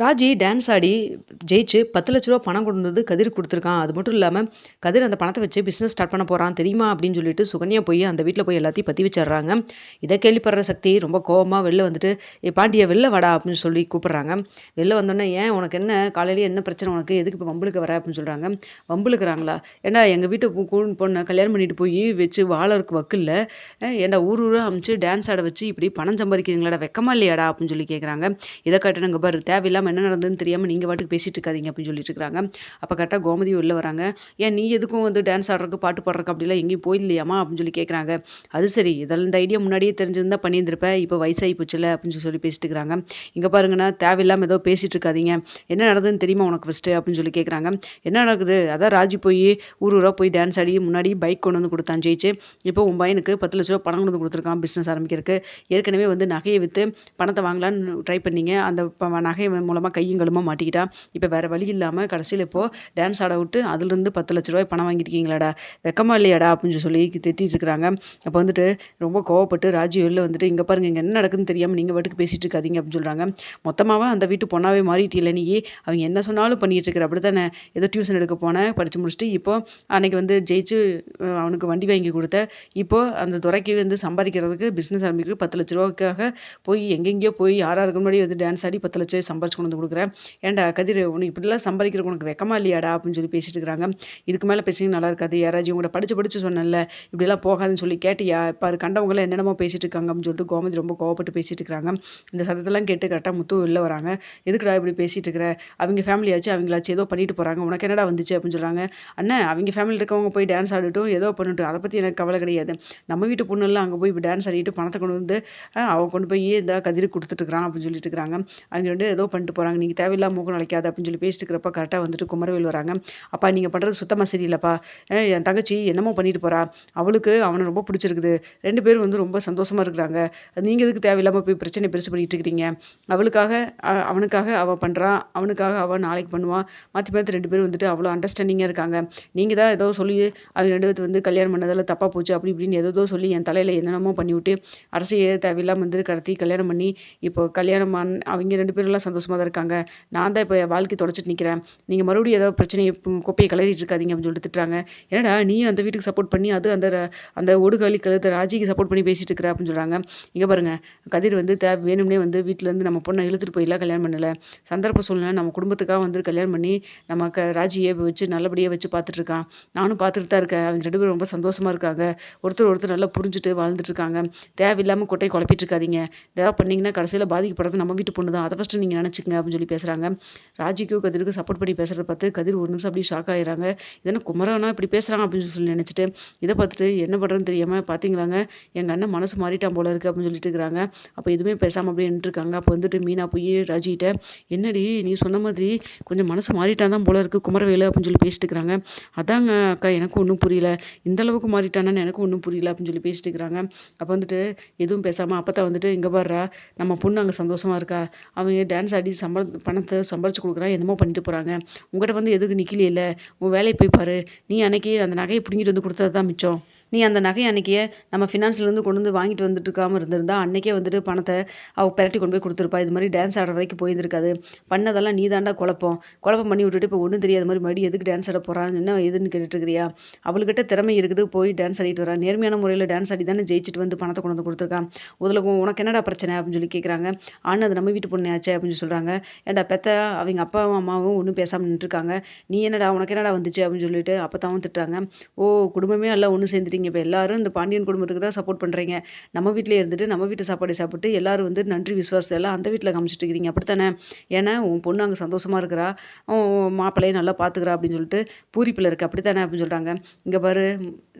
Raji dance ஆடி ஜெயிச்சு பத்து லட்ச ரூபா பணம் கொண்டு வந்து கதிர் கொடுத்துருக்கான். அது மட்டும் இல்லாமல் கதிர் அந்த பணத்தை வச்சு பிஸ்னஸ் ஸ்டார்ட் பண்ண போகிறான் தெரியுமா அப்படின்னு சொல்லிட்டு சுகன்யா போய் அந்த வீட்டில் போய் எல்லாத்தையும் பற்றி வச்சிடுறாங்க. இதை கேள்விப்படுற சக்தி ரொம்ப கோவமாக வெளில வந்துட்டு ஏ பாண்டிய வெளில வாடா அப்படின்னு சொல்லி கூப்பிட்றாங்க. வெளில வந்தோடனே ஏன் உனக்கு என்ன? காலையிலேயே என்ன பிரச்சனை உனக்கு? எதுக்கு இப்போ வம்புளுக்கு வர? அப்படின்னு சொல்கிறாங்க வம்புளுக்குறாங்களா ஏண்டா எங்கள் வீட்டை கூண் பொண்ணை கல்யாணம் பண்ணிட்டு போய் வச்சு வாழறதுக்கு வக்கில்ல ஏண்டா ஊர் ஊராக அமைச்சு டான்ஸ் ஆட வச்சு இப்படி பணம் சம்பாதிக்கிறீங்களாடா? வெக்கமா இல்லையாடா? அப்படின்னு சொல்லி கேட்குறாங்க இதை காட்டுனுங்க பாரு தேவையில்லாமல் என்ன நடந்ததுன்னு தெரியாமல் நீங்கள் பாட்டுக்கு பேசிகிட்டு இருக்காதிங்க அப்படின்னு சொல்லிட்டு இருக்காங்க. அப்போ கரெக்டாக கோமதி உள்ளே வராங்க. ஏன் நீ எதுக்கும் வந்து டான்ஸ் ஆடுறதுக்கு பாட்டு பாடுறக்கு அப்படிலாம் எங்கேயும் போயிடலையாமா அப்படின்னு சொல்லி கேட்குறாங்க அது சரி இதெல்லாம் இந்த ஐடியா முன்னாடியே தெரிஞ்சிருந்தா பண்ணியிருந்திருப்பேன் இப்போ வயசாகி போச்சுல அப்படின்னு சொல்லி பேசிட்டு இருக்கிறாங்க இங்கே பாருங்கன்னா தேவையில்லாமல் ஏதோ பேசிகிட்டு இருக்காதீங்க. என்ன நடந்ததுன்னு தெரியுமா உனக்கு ஃபஸ்ட்டு அப்படின்னு சொல்லி கேட்குறாங்க என்ன நடக்குது? அதான் ராஜி போய் ஊர் ஊராக போய் டான்ஸ் ஆடி முன்னாடி பைக் கொண்டு வந்து கொடுத்தான் ஜெயிச்சு. இப்போ உன் பையனுக்கு பத்து லட்ச ரூபா பணம் கொண்டு வந்து கொடுத்துருக்கான் பிஸ்னஸ் ஆரம்பிக்கிறதுக்கு. ஏற்கனவே வந்து நகையை விற்று பணத்தை வாங்கலான்னு ட்ரை பண்ணீங்க. அந்த நகை மூலமாக கையும் கழுமா மாட்டிக்கிட்டா? இப்போ வேறு வழி இல்லாமல் கடைசியில் இப்போது டான்ஸ் ஆட விட்டு அதுலேருந்து பத்து லட்ச ரூபாய் பணம் வாங்கியிருக்கீங்களாடா? வெக்கமா இல்லையாடா? அப்படின்னு சொல்லி திட்டிகிட்டு இருக்கிறாங்க அப்போ வந்துட்டு ரொம்ப கோவப்பட்டு ராஜி வெளில வந்துட்டு இங்கே பாருங்க இங்கே என்ன நடக்குதுன்னு தெரியாமல் நீங்கள் பாட்டுக்கு பேசிகிட்டு இருக்காதீங்க அப்படின்னு சொல்கிறாங்க மொத்தமாகவே அந்த வீட்டு பொண்ணாவே மாறிட்டில்ல நீ? அவங்க என்ன சொன்னாலும் பண்ணிகிட்டு இருக்கிற அப்படி தானே ஏதோ டியூஷன் எடுக்க போனேன் படித்து முடிச்சுட்டு இப்போ அன்னைக்கு வந்து ஜெயிச்சு அவனுக்கு வண்டி வாங்கி கொடுத்த. இப்போது அந்த துறைக்கு வந்து சம்பாதிக்கிறதுக்கு பிஸ்னஸ் ஆரம்பிக்கிறதுக்கு பத்து லட்ச ரூபாய்க்காக போய் எங்கெங்கேயோ போய் யாராருக்கு முன்னாடி வந்து டான்ஸ் ஆடி பத்து லட்சம் சம்பாரிச்சு கொண்டு வந்து கொடுக்குறேன். ஏன்டா கதிர் உனக்கு இப்படிலாம் சம்பாதிக்கிறக்கு உனக்கு வெக்கமா இல்லையாடா அப்படின்னு சொல்லி பேசிட்டு இருக்கிறாங்க. இதுக்கு மேலே பேசிங்க நல்லா இருக்காது. யாராச்சும் உங்களை படிச்சு படிச்சு சொன்னேன்ல இப்படிலாம் போகாதுன்னு சொல்லி கேட்டியா? பாரு கண்டவங்களாம் என்னென்னமோ பேசிட்டு இருக்காங்க அப்படின்னு சொல்லிட்டு கோமதி ரொம்ப கோவப்பட்டு பேசிட்டு இருக்காங்க இந்த சத்தத்தெல்லாம் கேட்டு கரெக்டாக முத்து வெளில வராங்க. எதுக்குடா இப்படி பேசிட்டு இருக்கிற? அவங்க ஃபேமிலியாச்சும் அவங்களாச்சும் ஏதோ பண்ணிட்டு போறாங்க. உனக்கு என்னடா வந்துச்சு? அப்படின்னு சொல்றாங்க. அண்ணன் அவங்க ஃபேமிலியில் இருக்கவங்க போய் டான்ஸ் ஆடிட்டும் ஏதோ பண்ணட்டும். அதை பற்றி எனக்கு கவலை கிடையாது. நம்ம வீட்டு பொண்ணுலாம் அங்கே போய் டான்ஸ் ஆடிட்டு பணத்தை கொண்டு வந்து அவன் கொண்டு போய் இந்த கதிரி கொடுத்துட்டு இருக்கிறான் அப்படின்னு சொல்லிட்டு இருக்கிறாங்க. அவங்க ரெண்டு ஏதோ பண்ணிட்டு போகிறாங்க நீங்கள் தேவையில்லாம முகம் நினைக்காது அப்படின்னு சொல்லி பேசிட்டு இருக்கிறப்ப கரெக்டாக வந்துட்டு குமரவேல் வராங்க. அப்பா நீங்கள் பண்ணுறது சுத்தமாக சரியில்லைப்பா. என் தங்கச்சி என்னமோ பண்ணிட்டு போகிறா அவளுக்கு அவனை ரொம்ப பிடிச்சிருக்குது. ரெண்டு பேரும் வந்து ரொம்ப சந்தோஷமாக இருக்கிறாங்க. நீங்கள் எதுக்கு தேவையில்லாமல் போய் பிரச்சனை பெருசு பண்ணிகிட்டு இருக்கிறீங்க? அவளுக்காக அவனுக்காக அவள் பண்ணுறான் அவனுக்காக அவள் நாளைக்கு பண்ணுவான் மாற்றி மாற்றி ரெண்டு பேரும் வந்துட்டு அவ்வளோ அண்டர்ஸ்டாண்டிங்காக இருக்காங்க. நீங்கள் தான் ஏதோ சொல்லி அவங்க ரெண்டு பேர்த்து வந்து கல்யாணம் பண்ணதில் தப்பாக போச்சு அப்படி இப்படின்னு ஏதோ சொல்லி என் தலையில் என்னென்னமோ பண்ணிவிட்டு விட்டு தேவையில்லாமல் வந்து கடத்தி கல்யாணம் பண்ணி இப்போ கல்யாணம் பண்ண அவங்க ரெண்டு பேரும் சந்தோஷமாக தான் இருக்காங்க. நான் தான் இப்போ வாழ்க்கை தொடச்சிட்டு நிற்கிறேன் நீங்கள் மறுபடியும் ஏதாவது பிரச்சனையை குப்பையை கிளறிட்டு இருக்காதீங்க அப்படின்னு சொல்லிட்டு திட்டுறாங்க. என்னடா நீ அந்த வீட்டுக்கு சப்போர்ட் பண்ணி அது அந்த அந்த ஒடுகாலி கழுத்த ராஜிக்கு சப்போர்ட் பண்ணி பேசிட்டு இருக்கிற அப்படின்னு சொல்கிறாங்க இங்கே பாருங்க கதிர் வந்து தே வேணும்னே வந்து வீட்டிலேருந்து நம்ம பொண்ணை இழுத்துட்டு போயிலாம் கல்யாணம் பண்ணலை. சந்தர்ப்ப சூழ்நிலை நம்ம குடும்பத்துக்காக வந்து கல்யாணம் பண்ணி நம்ம க ராஜியை வச்சு நல்லபடியாக வச்சு பார்த்துட்டு இருக்கான். நானும் பார்த்துட்டு தான் இருக்கேன். அவங்க ரெண்டு பேரும் ரொம்ப சந்தோஷமாக இருக்காங்க. ஒருத்தர் ஒருத்தர் நல்லா புரிஞ்சுட்டு வாழ்ந்துட்டு இருக்காங்க. தேவையில்லாமல் கொட்டையை குழப்பிட்டு இருக்காதீங்க. தேவை பண்ணிங்கன்னா கடைசியில் பாதிக்கப்படுறது நம்ம வீட்டு பொண்ணு தான் அதை ஃபஸ்ட்டு நீங்கள் நினச்சிக்கங்க. அப்படின்னு சொல்லி பேசுகிறாங்க ராஜிக்கும் கதிருக்கு சப்போர்ட் பண்ணி பேசுகிறத பார்த்து கதிர் ஒரு நிமிஷம் அப்படியே ஷாக் ஆகிறாங்க இதென்ன குமரனா இப்படி பேசுகிறாங்க அப்படின்னு சொல்லி நினச்சிட்டு இதை பார்த்துட்டு என்ன பண்ணுறதுன்னு தெரியாமல் பார்த்தீங்களாங்க எங்கள் அண்ணன் மனசு மாறிட்டான் போல இருக்கு அப்படின்னு சொல்லிட்டு இருக்கிறாங்க. அப்போ எதுவுமே பேசாமல் அப்படியே நின்றுருக்காங்க அப்போ வந்துட்டு மீனா போய் ராஜிகிட்ட என்னடி நீ சொன்ன மாதிரி கொஞ்சம் மனசு மாறிட்டான் தான் போல இருக்கு குமரவேலு அப்படின்னு சொல்லி பேசிட்டு இருக்கிறாங்க. அதாங்க அக்கா எனக்கும் ஒன்றும் புரியல. இந்த அளவுக்கு மாறிட்டானான்னு எனக்கும் ஒன்றும் புரியல அப்படின்னு சொல்லி பேசிட்டு இருக்கிறாங்க. அப்போ வந்துட்டு எதுவும் பேசாமல் அப்போ தான் வந்துட்டு இங்கே பாடுறா நம்ம பொண்ணு அங்கே சந்தோஷமாக இருக்கா? அவங்க டான்ஸ் ஆடி சம்பள பணத்தை சம்பாரிச்சு கொடுக்குறான் என்னமோ பண்ணிட்டு போகிறாங்க உங்கள்கிட்ட வந்து எதுக்கு நிற்கலையில உன் வேலையை போய் பாரு. நீ அன்னைக்கு அந்த நகையை பிடிங்கிட்டு வந்து கொடுத்தது தான் மிச்சம். நீ அந்த நகையை அன்றைக்கே நம்ம ஃபினான்ஸ்லேருந்து கொண்டு வந்து வாங்கிட்டு வந்துட்டுருக்காமல் இருந்திருந்தா அன்றைக்கே வந்துட்டு பணத்தை அவள் பெரட்டி கொண்டு போய் கொடுத்துருப்பா. இது மாதிரி டான்ஸ் ஆடுற வரைக்கும் போயிருந்திருக்காது. பண்ணதெல்லாம் நீ தாண்டா குழப்பம். குழப்பம் பண்ணி விட்டுட்டு இப்போ ஒன்றும் தெரியாத. மாதிரி மறுபடியும் எதுக்கு டான்ஸ் ஆட போகிறான்னு என்ன எதுன்னு கேட்டுட்டுருக்கிறியா? அவள்கிட்ட திறமை இருக்குது. போய் டான்ஸ் ஆடிட்டு வரா. நேர்மையான முறையில் டான்ஸ் ஆடி தானே ஜெயிச்சுட்டு வந்து பணத்தை கொண்டு வந்து கொடுத்துருக்கான் அதில் உனக்கு என்னடா பிரச்சனை அப்படின்னு சொல்லி கேட்குறாங்க ஆனால் அது நம்ம வீட்டு பொண்ணு ஆச்சே அப்படின்னு சொல்கிறாங்க ஏன்டா பெத்த அவங்க அப்பாவும் அம்மாவும் ஒன்றும் பேசாமல் நின்றுருக்காங்க நீ என்னடா உனக்கு என்னடா வந்துச்சு அப்படின்னு சொல்லிட்டு அப்பத்தாவும் திட்டுறாங்க. ஓ குடும்பமே எல்லாம் ஒன்று சேர்ந்துட்டீங்க. இப்போ எல்லாரும் இந்த பாண்டியன் குடும்பத்துக்கு தான் சப்போர்ட் பண்ணுறீங்க நம்ம வீட்டிலே இருந்துட்டு நம்ம வீட்டு சாப்பாடு சாப்பிட்டு எல்லாரும் வந்து நன்றி விசுவாசத்தை எல்லாம் அந்த வீட்டில் காமிச்சிட்டு இருக்கிறீங்க அப்படித்தானே? ஏன்னா உன் பொண்ணு அங்கே சந்தோஷமாக இருக்கிறா. மாப்பிள்ளையை மாப்பிள்ளையும் நல்லா பார்த்துக்கிறா அப்படின்னு சொல்லிட்டு பூரிப்பில் இருக்க. அப்படித்தானே அப்படின்னு சொல்கிறாங்க இங்கே பாரு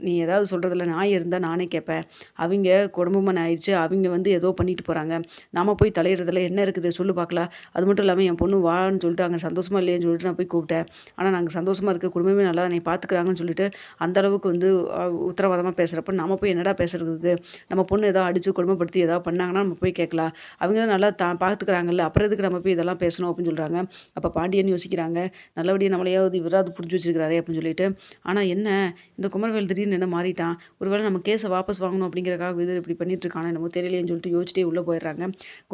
நீ ஏதாவது சொல்கிறதுல நான் இருந்தால் நானே கேட்பேன். அவங்க குடும்பமாக ஆயிடுச்சு. அவங்க வந்து ஏதோ பண்ணிட்டு போகிறாங்க நாம போய் தலையிடுறதுல என்ன இருக்குது? சொல்லு பார்க்கலாம் அது மட்டும் இல்லாமல் என் பொண்ணு வான்னு சொல்லிட்டு அங்கே சந்தோஷமாக இல்லையேன்னு சொல்லிட்டு நான் போய் கூப்பிட்டேன். ஆனால் நாங்கள் சந்தோஷமாக இருக்க குடும்பமே நல்லா என்னை பார்த்துக்கிறாங்கன்னு சொல்லிட்டு அந்த அளவுக்கு வந்து அஹ், உத்தரவாதமாக பேசுகிறப்ப நம்ம போய் என்னடா பேசுறது நம்ம பொண்ணு ஏதோ அடித்து கொடுமைப்படுத்தி ஏதாவது பண்ணாங்கன்னா நம்ம போய் கேட்கலாம். அவங்க நல்லா தா பார்த்துக்கிறாங்கல்ல அப்புறம் எதுக்கு நம்ம போய் இதெல்லாம் பேசணும் அப்படின்னு சொல்கிறாங்க அப்போ பாண்டியன் யோசிக்கிறாங்க நல்லபடியாக நம்மளையாவது விராது புரிஞ்சு வச்சிருக்கிறாரே அப்படின்னு சொல்லிட்டு. ஆனால் என்ன இந்த குமரவேல் திடீர்னு என்ன மாறிட்டான்? ஒருவேளை நம்ம கேஸை வாபஸ் வாங்கணும் அப்படிங்கிறக்காக இது இப்படி பண்ணிட்டு இருக்கானே நம்ம தெரியலையேன்னு சொல்லிட்டு யோசிச்சிட்டே உள்ளே போயிடுறாங்க.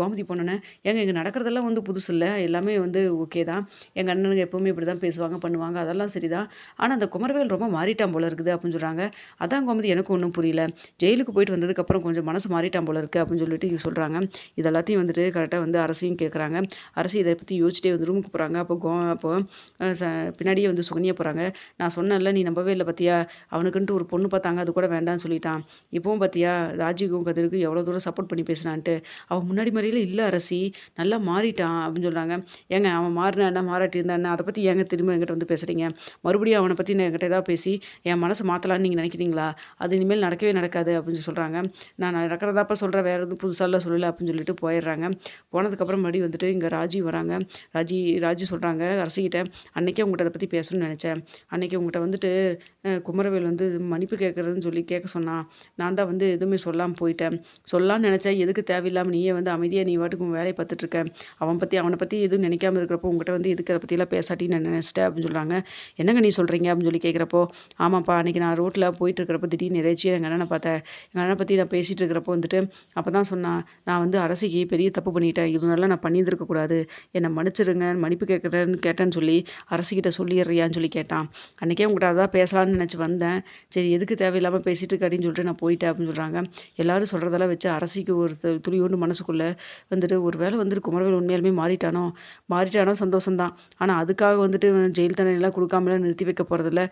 கோமதி பொண்ணுன்னு ஏங்க இங்கே நடக்கிறதெல்லாம் வந்து புதுசு இல்லை எல்லாமே வந்து ஓகே தான். எங்கள் அண்ணனுங்க எப்போவுமே இப்படி தான் பேசுவாங்க பண்ணுவாங்க அதெல்லாம் சரிதான். ஆனால் அந்த குமரவேல் ரொம்ப மாறிட்டான் போல இருக்குது அப்படின்னு சொல்கிறாங்க அதான் கோமதி எனக்கு ஒன்றும் புரியல. ஜெயிலுக்கு போயிட்டு வந்ததுக்கப்புறம் கொஞ்சம் மனசு மாறிட்டான் போல இருக்குது அப்படின்னு சொல்லிட்டு சொல்கிறாங்க இதெல்லாத்தையும் வந்துட்டு கரெக்டாக வந்து அரசையும் கேட்குறாங்க அரசு இதை பற்றி யோசிச்சிட்டே வந்து ரூமுக்கு போகிறாங்க அப்போ கோ அப்போ ச பின்னாடியே வந்து சுகன்யா போகிறாங்க நான் சொன்னேன்ல நீ நம்பவே இல்லை பார்த்தியா அவனுக்குன்ட்டு ஒரு பொண்ணு பார்த்தாங்க. அது கூட வேண்டாம்னு சொல்லிட்டான். இப்போவும் பார்த்தியா ராஜீவ்க்கும் கதிருக்கு எவ்வளோ தூரம் சப்போர்ட் பண்ணி பேசுனான்ட்டு. அவன் முன்னாடி மாதிரியில் இல்லை அரசி. நல்லா மாறிட்டான் அப்படின்னு சொல்கிறாங்க ஏங்க அவன் மாறினா என்ன? மாறாட்டி இருந்தா அதை பற்றி ஏங்க திரும்ப என்கிட்ட வந்து பேசுகிறீங்க மறுபடியும் அவனை பற்றி நான் என்கிட்ட ஏதாவது பேசி என் மனசை மாற்றலான்னு நீங்கள் நினைக்கிறீங்களா? அது இனிமேல் நடக்கவே நடக்காது அப்படின்னு சொல்கிறாங்க நான் நடக்கிறதாப்ப சொல்கிறேன் வேறு எதுவும் புதுசாலாம் சொல்லலை அப்படின்னு சொல்லிட்டு போயிடுறாங்க. போனதுக்கப்புறம் மறுபடியும் வந்துட்டு இங்கே ராஜி வராங்க. ராஜி ராஜி சொல்கிறாங்க அரசிக்கிட்ட அன்றைக்கே உங்கள்கிட்ட அதை பற்றி பேசணும்னு நினச்சேன். அன்றைக்கி உங்கள்கிட்ட வந்துட்டு குமரவேல் வந்து மன்னிப்பு கேட்குறதுன்னு சொல்லி கேட்க சொன்னான் நான் தான் வந்து எதுவுமே சொல்லாமல் போயிட்டேன். சொல்லான்னு நினச்சேன் எதுக்கு தேவையில்லாமல் நீயே வந்து அமைதியாக நீ வாட்டுக்கு வேலையை பார்த்துட்ருக்க அவன் பற்றி அவனை பற்றி எதுவும் நினைக்காம இருக்கிறப்போ உங்கள்கிட்ட வந்து எதுக்கு அதை பற்றிலாம் பேசாட்டி நான் நினச்சிட்டேன் அப்படின்னு சொல்கிறாங்க என்னங்க நீ சொல்கிறீங்க அப்படின்னு சொல்லி கேட்குறப்போ ஆமாப்பா அன்றைக்கி நான் ரோட்டில் போயிட்டு இருக்கிறப்ப திடீர்னு எதாச்சும் எங்கள் அண்ணனை பார்த்தேன். எங்கள் அண்ணனை பற்றி நான் பேசிகிட்டு இருக்கிறப்போ வந்துட்டு அப்போ தான் சொன்னான் நான் வந்து அரசிக்கு பெரிய தப்பு பண்ணிட்டேன்? இவங்கெல்லாம் நான் பண்ணியிருந்துருக்கக்கூடாது என்னை மன்னிச்சிருங்க மன்னிப்பு கேட்குறேன்னு கேட்டேன்னு சொல்லி அரசிக்கிட்ட சொல்லிடுறியான்னு சொல்லி கேட்டான். அன்றைக்கே உங்கள்கிட்ட அதான் பேசலான்னு நினச்சி வந்தேன். சரி எதுக்கு தேவையில்லாமல் பேசிகிட்டு இருக்காடின்னு சொல்லிட்டு நான் போயிட்டேன் அப்படின்னு சொல்கிறாங்க எல்லாரும் சொல்கிறதெல்லாம் வச்சு அரசிக்கு ஒரு துளியோண்டு ஒன்று மனசுக்குள்ளே வந்துட்டு ஒரு வேளை வந்துட்டு குமரவேல் உண்மையாலுமே மாறிட்டானோ? மாறிட்டானோ சந்தோஷம்தான். ஆனால் அதுக்காக வந்துட்டு ஜெயில் தண்டனைலாம் கொடுக்காமலாம் நிறுத்தி வைக்க போகிறதில்ல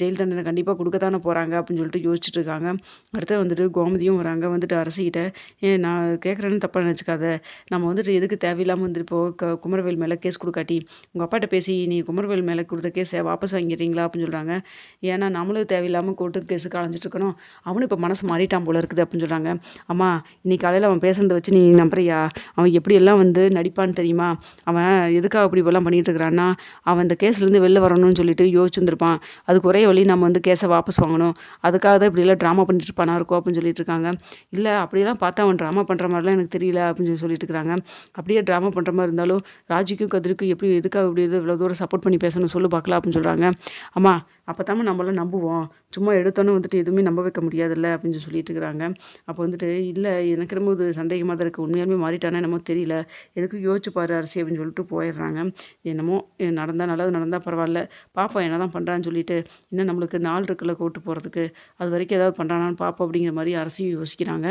ஜெயில் தண்டனை கண்டிப்பாக கொடுக்க தானே போகிறாங்க அப்படின்னு சொல்லிட்டு யோசிச்சுட்டு இருக்காங்க அடுத்து வந்துட்டு கோமதியும் வராங்க. வந்துட்டு அரசிக்கிட்ட ஏன் நான் கேட்குறேன்னு தப்பாக நினச்சிக்காத. நம்ம வந்துட்டு எதுக்கு தேவையில்லாமல் வந்துட்டு இப்போ க குமரவேல் மேலே கேஸ் கொடுக்காட்டி உங்கள் அப்பாட்ட பேசி நீ குமரவேல் மேலே கொடுத்த கேஸை வாபஸ் வாங்கிடுறீங்களா? அப்படின்னு சொல்கிறாங்க ஏன்னா நம்மளும் தேவையில்லாமல் கோர்ட்டு கேஸுக்கு அலைஞ்சிட்டு இருக்கணும். அவனும் இப்போ மனசு மாறிட்டான் போல இருக்குது அப்படின்னு சொல்கிறாங்க அம்மா இன்னைக்கு காலையில் அவன் பேசுறதை வச்சு நீ நம்புறியா? அவன் எப்படியெல்லாம் வந்து நடிப்பான்னு தெரியுமா? அவன் எதுக்காக அப்படி இப்பெல்லாம் பண்ணிகிட்டு இருக்கிறான்னா அவன் அந்த கேஸ்லேருந்து வெளில வரணும்னு சொல்லிட்டு யோசிச்சுருந்துருப்பான் அதுக்கு ஒரே வழி நம்ம வந்து கேஸை வாபஸ் வாங்கணும். அதுக்காக தான் இப்படிலாம் ட்ராமா பண்ணிட்டு இருப்பானா இருக்கும் அப்படின்னு சொல்லிட்டு இருக்காங்க. இல்லை அப்படியெல்லாம் பார்த்தா அவன் ட்ராமா பண்ணுற மாதிரிலாம் எனக்கு தெரியல அப்படின்னு சொல்லி சொல்லிட்டு இருக்கிறாங்க அப்படியே ட்ராமா பண்ணுற மாதிரி இருந்தாலும் ராஜிக்கும் கதிருக்கும் எப்படி எதுக்காக இப்படி இவ்வளோ தூரம் சப்போர்ட் பண்ணி பேசணும் சொல்லு பார்க்கலாம் அப்படின்னு சொல்கிறாங்க அம்மா அப்போ தான் நம்மளாம் நம்புவோம். சும்மா எடுத்தோன்னே வந்துட்டு எதுவுமே நம்ப வைக்க முடியாதுல்ல அப்படின்னு சொல்லிட்டு இருக்கிறாங்க அப்போ வந்துட்டு இல்லை எனக்கு ரொம்ப இது சந்தேகமாக தான் இருக்குது உண்மையாலுமே மாறிட்டானே என்னமோ தெரியல. எதுக்கும் யோசிச்சு பாரு அரசி அப்படின்னு சொல்லிட்டு போயிடுறாங்க. என்னமோ நடந்தால் நல்லது நடந்தால் பரவாயில்ல. பாப்பா என்ன தான் பண்ணுறான்னு சொல்லிட்டு இன்னும் நம்மளுக்கு நாள் இருக்குல்ல கூட்டு போகிறதுக்கு அது வரைக்கும் ஏதாவது பண்ணுறானான்னு பாப்பா அப்படிங்கிற மாதிரி அரசியும் யோசிக்கிறாங்க.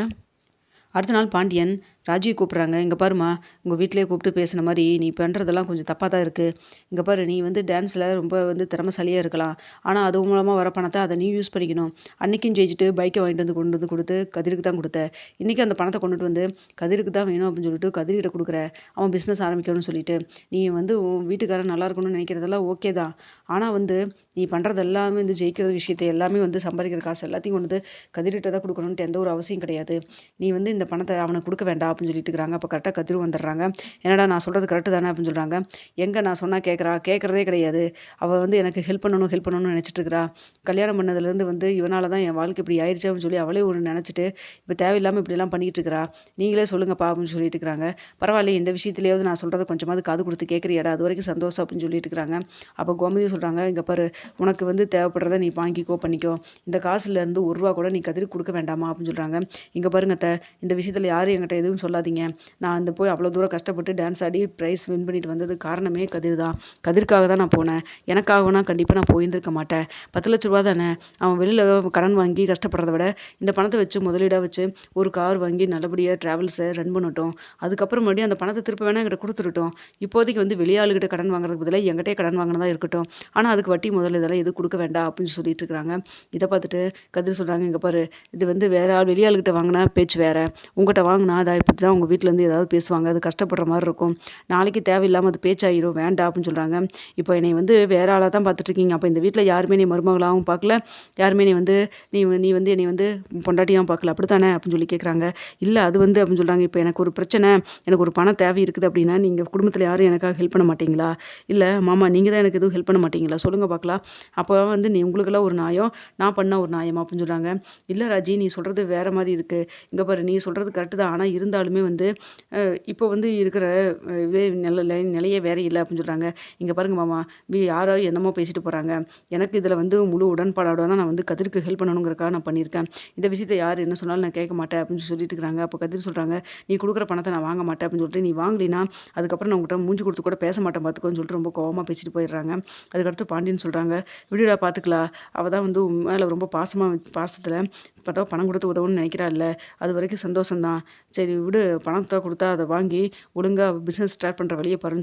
அடுத்த நாள் பாண்டியன் ராஜி கூப்பிட்றாங்க. இங்கே பாருமா உங்கள் வீட்டிலே கூப்பிட்டு பேசின மாதிரி நீ பண்ணுறதெல்லாம் கொஞ்சம் தப்பாக தான் இருக்குது இங்கே பாரு நீ வந்து டான்ஸில் ரொம்ப வந்து திறமசாலியாக இருக்கலாம். ஆனால் அது மூலமாக வர பணத்தை அதை நீ யூஸ் பண்ணிக்கணும். அன்றைக்கும் ஜெயிச்சுட்டு பைக்கை வாங்கிட்டு வந்து கொண்டு வந்து கொடுத்து கதிருக்கு தான் கொடுத்த. இன்றைக்கி அந்த பணத்தை கொண்டுட்டு வந்து கதிருக்கு தான் வேணும் அப்படின்னு சொல்லிட்டு கதிர்கிட்ட கொடுக்குற. அவன் பிஸ்னஸ் ஆரம்பிக்கணும்னு சொல்லிட்டு. நீ வந்து உன் வீட்டுக்காரன் நல்லா இருக்கணும்னு நினைக்கிறதெல்லாம் ஓகே தான். ஆனால் வந்து நீ பண்ணுறது எல்லாமே வந்து ஜெயிக்கிற விஷயத்தை எல்லாமே வந்து சம்பாதிக்கிற காசு எல்லாத்தையும் கொண்டு வந்து கதிர்கிட்ட தான் கொடுக்கணுன்ட்டு எந்த ஒரு அவசியம் கிடையாது. நீ வந்து இந்த பணத்தை அவனுக்கு கொடுக்க வேண்டாம். அப்படின்னு சொல்லிட்டு இருக்கிறாங்க. அப்போ கரெக்டாக கதிரும் வந்துடுறாங்க. என்னடா நான் சொல்கிறது கரெக்டு தானே அப்படின்னு சொல்கிறாங்க எங்கே நான் சொன்னால் கேட்குறா கேட்குறதே கிடையாது. அவள் வந்து எனக்கு ஹெல்ப் பண்ணணும் ஹெல்ப் பண்ணணும்னு நினச்சிட்டு இருக்கிறா. கல்யாணம் பண்ணதுலேருந்து வந்து இவனால தான் என் வாழ்க்கை இப்படி ஆயிடுச்சு அப்படின்னு சொல்லி அவளே ஒன்று நினச்சிட்டு இப்போ தேவையில்லாமல் இப்படிலாம் பண்ணிகிட்டு இருக்கிறா. நீங்களே சொல்லுங்கப்பா அப்படின்னு சொல்லிட்டு இருக்கிறாங்க. பரவாயில்ல இந்த விஷயத்துலேயாவது நான் சொல்கிறத கொஞ்சமாவது காது கொடுத்து கேட்குறியாடா அது வரைக்கும் சந்தோஷம் அப்படின்னு சொல்லிட்டு இருக்கிறாங்க. அப்போ கோமதி சொல்கிறாங்க இங்கே பாரு உனக்கு வந்து தேவைப்படுறத நீ வாங்கிக்கோ பண்ணிக்கோ. இந்த காசுலேருந்து ஒரு ரூபா கூட நீ கதிரி கொடுக்க வேண்டாமா? அப்படின்னு சொல்கிறாங்க இங்கே பாருங்க த இந்த விஷயத்தில் யாரும் என்கிட்ட எதுவும் சொல்லாதீங்க. நான் அந்த போய் அவ்வளோ தூரம் கஷ்டப்பட்டு டான்ஸ் ஆடி ப்ரைஸ் வின் பண்ணிட்டு வந்தது காரணமே கதிர் தான். கதிர்க்காக தான் நான் போனேன். எனக்காகனா கண்டிப்பாக நான் போயிருந்திருக்க மாட்டேன். பத்து லட்ச ரூபா தானே? அவன் வெளியில் கடன் வாங்கி கஷ்டப்படுறத விட இந்த பணத்தை வச்சு முதலீடாக வச்சு ஒரு கார் வாங்கி நல்லபடியாக ட்ராவல்ஸை ரன் பண்ணட்டும். அதுக்கப்புறம் மறுபடியும் அந்த பணத்தை திருப்ப வேணால் எங்கிட்ட கொடுத்துருட்டோம் இப்போதைக்கு வந்து வெளியாளுகிட்ட கடன் வாங்குறதுக்கு பதிலாக எங்கிட்டே கடன் வாங்கினதா இருக்கட்டும். ஆனால் அதுக்கு வட்டி முதல்ல இதெல்லாம் எதுவும் கொடுக்க வேண்டாம் அப்படின்னு சொல்லிட்டு இருக்கிறாங்க. இதை பார்த்துட்டு கதிர் சொல்கிறாங்க இங்கே பாரு இது வந்து வேற ஆள் வெளியாளுகிட்ட வாங்கினா பேச்சு வேற. உங்கள்கிட்ட வாங்கினா அதை இப்போ தான் உங்கள் வீட்டிலேருந்து ஏதாவது பேசுவாங்க. அது கஷ்டப்படுற மாதிரி இருக்கும். நாளைக்கு தேவையில்லாமல் அது பேச்சாயிரும். வேண்டாம் அப்படின்னு சொல்கிறாங்க இப்போ என்னை வந்து வேற ஆளாக தான் பார்த்துட்ருக்கீங்க அப்போ இந்த வீட்டில் யாருமே நீ மருமகளாகவும் பார்க்கல. யாருமே நீ வந்து நீ நீ வந்து என்னை வந்து பொண்டாட்டியாகவும் பார்க்கல. அப்படி தானே அப்படின்னு சொல்லி கேட்குறாங்க இல்லை அது வந்து அப்படின்னு சொல்கிறாங்க இப்போ எனக்கு ஒரு பிரச்சனை. எனக்கு ஒரு பண தேவை இருக்குது அப்படின்னா நீங்கள் குடும்பத்தில் யாரும் எனக்காக ஹெல்ப் பண்ண மாட்டீங்களா? இல்லை மாமா நீங்கள் தான் எனக்கு எதுவும் ஹெல்ப் பண்ண மாட்டீங்களா? சொல்லுங்கள் பார்க்கலாம். அப்போ வந்து நீ உங்களுக்கெல்லாம் ஒரு நாயம் நான் பண்ண ஒரு நாயமா அப்படின்னு சொல்கிறாங்க இல்லை ராஜி நீ சொல்கிறது வேற மாதிரி இருக்குது இங்கே பாரு நீ சொல்கிறது கரெக்டு தான். ஆனால் இருந்தாலும் வந்து இப்போ வந்து இருக்கிற இதே நில நிலையே வேற இல்லை அப்படின்னு சொல்கிறாங்க இங்கே பாருங்க மாமா வி யாரோ என்னமோ பேசிட்டு போகிறாங்க எனக்கு இதில் வந்து முழு உடன்பாடோட தான் நான் வந்து கதிர்க்கு ஹெல்ப் பண்ணணுங்கிறக்காக நான் பண்ணியிருக்கேன். இந்த விஷயத்தை யார் என்ன சொன்னாலும் நான் கேட்க மாட்டேன் அப்படின்னு சொல்லிட்டு இருக்கிறாங்க. அப்போ கதிர் சொல்கிறாங்க நீ கொடுக்குற பணத்தை நான் வாங்க மாட்டேன் அப்படின்னு சொல்லிட்டு நீ வாங்கலினா அதுக்கப்புறம் நான் உங்கள்கிட்ட மூஞ்சி கொடுத்து கூட பேச மாட்டேன் பார்த்துக்கோன்னு சொல்லிட்டு ரொம்ப கோவமாக பேசிட்டு போயிடுறாங்க. அதுக்கடுத்து பாண்டியன் சொல்கிறாங்க விடுடா பார்த்துக்கலாம் அவள் தான் வந்து மேலே ரொம்ப பாசமாக பாசத்தில் பார்த்தா பணம் கொடுத்து உதவுன்னு நினைக்கிறா அது வரைக்கும் சந்தோஷம்தான். சரி விடு பணத்தை கொடுத்தா அதை வாங்கி ஒழுங்காக பிஸ்னஸ் ஸ்டார்ட் பண்ணுற வழியை பாருன்னு